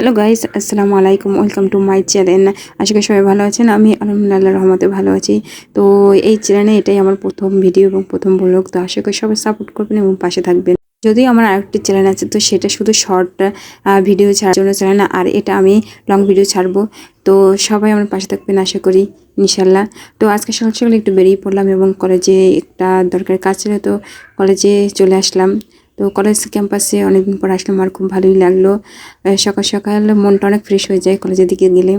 Hello guys আসসালামু আলাইকুম welcome to my channel আশা করি সবাই ভালো আছেন আমি আলহামদুলিল্লাহ রহমতে ভালো আছি তো এই চ্যানেলে এটাই আমার প্রথম ভিডিও এবং প্রথম ব্লগ তো আশা করি সবাই সাপোর্ট করবেন এবং পাশে থাকবেন যদিও আমার আরেকটি চ্যানেল আছে তো সেটা শুধু শর্ট ভিডিও ছাড়ার জন্য চ্যানেল না আর এটা আমি লং ভিডিও ছাড়বো তো সবাই আমার পাশে থাকবেন আশা করি ইনশাল্লাহ তো আজকে সকাল সকাল একটু বেরিয়ে পড়লাম এবং কলেজে একটা দরকারি কাজ ছিল, তো কলেজে চলে আসলাম। তো কলেজ ক্যাম্পাসে অনেকদিন পর আসলাম আমার খুব ভালোই লাগল। সকাল সকাল মনটা অনেক ফ্রেশ হয়ে যায় কলেজের দিকে গেলে।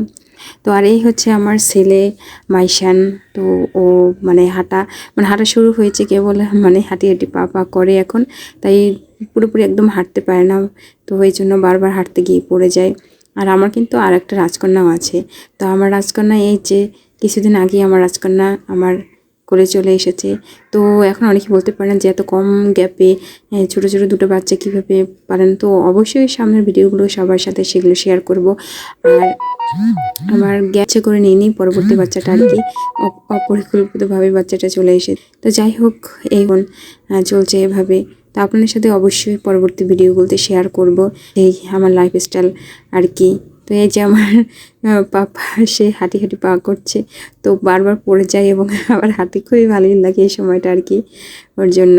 তো আর এই হচ্ছে আমার ছেলে মাইশান। তো ও মানে হাঁটা মানে হাঁটা শুরু হয়েছে কেবল মানে হাঁটি হাঁটি পা পা করে এখন। তাই পুরোপুরি একদম হাঁটতে পারে না। তো এই জন্য বারবার হাঁটতে গিয়ে পড়ে যায়। আর আমার কিন্তু আর একটা রাজকন্যাও আছে। তো আমার রাজকন্যা এই যে, কিছুদিন আগে আমার রাজকন্যা, আমার করে চলে এসেছে। তো এখন অনেকে বলতে পারেন যে এত কম গ্যাপে ছোট ছোট দুটো বাচ্চা কীভাবে পারেন। তো অবশ্যই সামনের ভিডিওগুলো সবার সাথে সেগুলো শেয়ার করব। আর আমার গ্যাছে করে নিয়ে নিই পরবর্তী বাচ্চাটা আর কি। অপরিকল্পিতভাবে বাচ্চাটা চলে এসে, তো যাই হোক, এই চলছে এভাবে। তো আপনাদের সাথে অবশ্যই পরবর্তী ভিডিওগুলোতে শেয়ার করব। এই আমার লাইফস্টাইল আর কি। তো এই যে আমার পাপা সে হাঁটি হাঁটি পা করছে। তো বারবার পড়ে যায় এবং আমার হাঁটি খুবই ভালোই লাগে এই সময়টা আর কি ওর জন্য।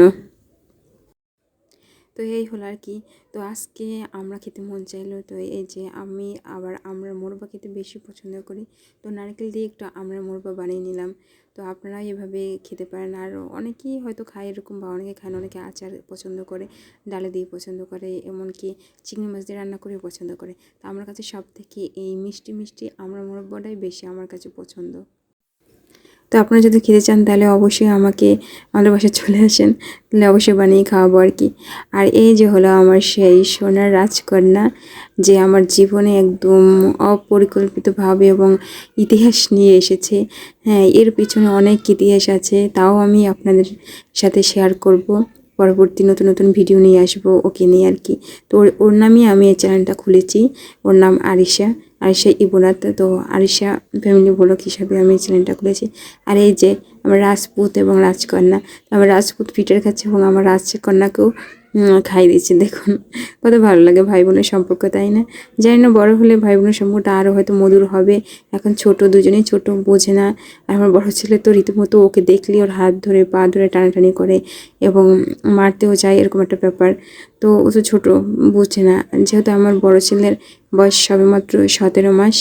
এই হলো আর কি। তো আজকে আমরা খেতে মন চাইলো তো এই যে আমি আবার আমরা মোরবা খেতে বেশি পছন্দ করি। তো নারকেল দিয়ে একটু আমরা মোরবা বানিয়ে নিলাম। তো আপনারা এভাবে খেতে পারেন। আর অনেকেই হয়তো খায় এরকম বা অনেকে খায় অনেকে আচার পছন্দ করে, ডালে দিয়ে পছন্দ করে, এমনকি চিংড়ি মাছ দিয়ে রান্না করেও পছন্দ করে। তো আমার কাছে সব থেকে এই মিষ্টি মিষ্টি আমরা মোরব্বাটাই বেশি আমার কাছে পছন্দ। তো আপনারা যদি খেতে চান তাহলে অবশ্যই আমাকে আমাদের বাসায় চলে আসেন। তাহলে অবশ্যই বানিয়ে খাওয়াবো আর কি। আর এই যে হলো আমার সেই সোনার রাজকন্যা, যে আমার জীবনে একদম অপরিকল্পিতভাবে এবং ইতিহাস নিয়ে এসেছে। হ্যাঁ এর পিছনে অনেক ইতিহাস আছে, তাও আমি আপনাদের সাথে শেয়ার করব। পরবর্তী নতুন নতুন ভিডিও নিয়ে আসব, ওকে নিয়ে আর কি। তো ওর নামই আমি এই চ্যানেলটা খুলেছি। ওর নাম আরিশা। আরিশা ইবুনাত তো আরিশা ফ্যামিলি ব্লগ হিসাবে আমি চ্যানেলটা খুলেছি। আর এই যে আমার রাজপুত এবং রাজকন্যা আমার রাজপুত পিঠের খাচ্ছে এবং আমার রাজকন্যাকেও খাই দিচ্ছে, দেখুন। কত ভালো লাগে ভাই বোনের সম্পর্ক, তাই না? জানি না, বড় হলে ভাই বোনের সম্পর্কটা আরও হয়তো মধুর হবে। এখন ছোট, দুজনেই ছোট, বোঝে না। আর আমার বড় ছেলে তো রীতিমতো ওকে দেখলেই ওর হাত ধরে, পা ধরে টানাটানি করে এবং মারতেও যায় এরকম একটা ব্যাপার। তো ও তো ছোটো, বুঝছে না। যেহেতু আমার বড় ছেলের বয়স সবেমাত্র সতেরো মাস,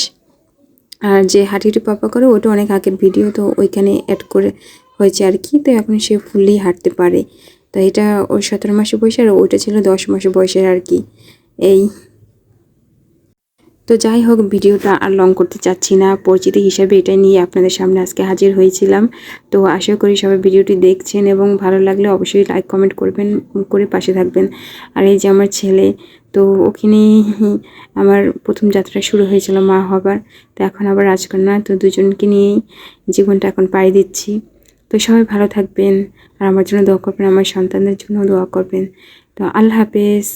আর যে হাঁটি হাঁটি পাপা করে, ওটা অনেক আগের ভিডিও, তো ওইখানে অ্যাড করে হয়েছে আর কি। তো এখন সে ফুললি হাঁটতে পারে। তো এটা ওই সতেরো মাসের বয়সের আর ওইটা ছিল দশ মাসের বয়সের আর কি। এই। তো যাই হোক, ভিডিওটা আর লং করতে চাচ্ছি না। পরিচিতি হিসাবে এটা নিয়ে আপনাদের সামনে আজকে হাজির হয়েছিলাম। তো আশা করি সবাই ভিডিওটি দেখছেন এবং ভালো লাগলে অবশ্যই লাইক কমেন্ট করবেন, করে পাশে থাকবেন। আর এই যে আমার ছেলে, তো ওখানে আমার প্রথম যাত্রা শুরু হয়েছিল মা হবার। তো এখন আবার রাজকন্যা, তো দুজনকে নিয়েই জীবনটা এখন পাড়ি দিচ্ছি। তো সবাই ভালো থাকবেন আর আমার জন্য দোয়া করবেন, আমার সন্তানদের জন্য দোয়া করবেন। তো আল্লাহ হাফেজ।